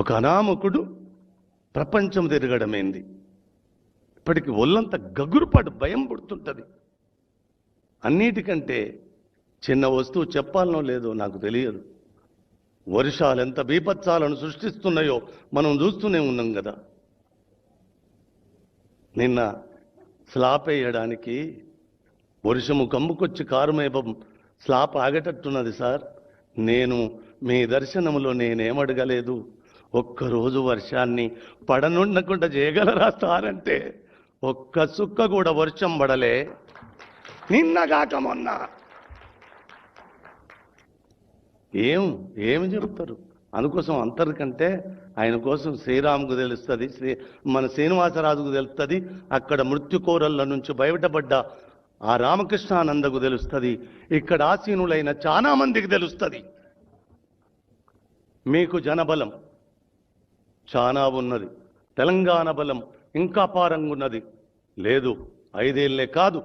ఒక అనామకుడు ప్రపంచం తిరగడమైంది. ఇప్పటికి ఒళ్ళంత గగురుపాటు భయం పుడుతుంటుంది. అన్నిటికంటే చిన్న వస్తువు చెప్పాలనో లేదో నాకు తెలియదు. వర్షాలు ఎంత బీపత్సాలను సృష్టిస్తున్నాయో మనం చూస్తూనే ఉన్నాం కదా. నిన్న స్లాప్ వేయడానికి వర్షము కమ్ముకొచ్చి కారుమేపం స్లాప్ ఆగేటట్టున్నది సార్. నేను మీ దర్శనములో నేనేమడగలేదు ఒక్కరోజు వర్షాన్ని పడనుండకుండా చేయగలరా సార్ అంటే? ఒక్క సుక్క కూడా వర్షం పడలే. నిన్నగాక మొన్న. ఏం ఏమి చెప్తారు? అందుకోసం అంతరికంటే ఆయన కోసం శ్రీరాముకు తెలుస్తుంది శ్రీ మన శ్రీనివాసరాజుకు తెలుస్తుంది అక్కడ మృత్యుకోరళ్ళ నుంచి బయటపడ్డ ఆ రామకృష్ణానందకు తెలుస్తుంది ఇక్కడ ఆసీనులైన చాలా మందికి తెలుస్తుంది. మీకు జనబలం. చాలా ఉన్నది. తెలంగాణ బలం ఇంకా పారంగున్నది. లేదు ఐదేళ్ళే కాదు.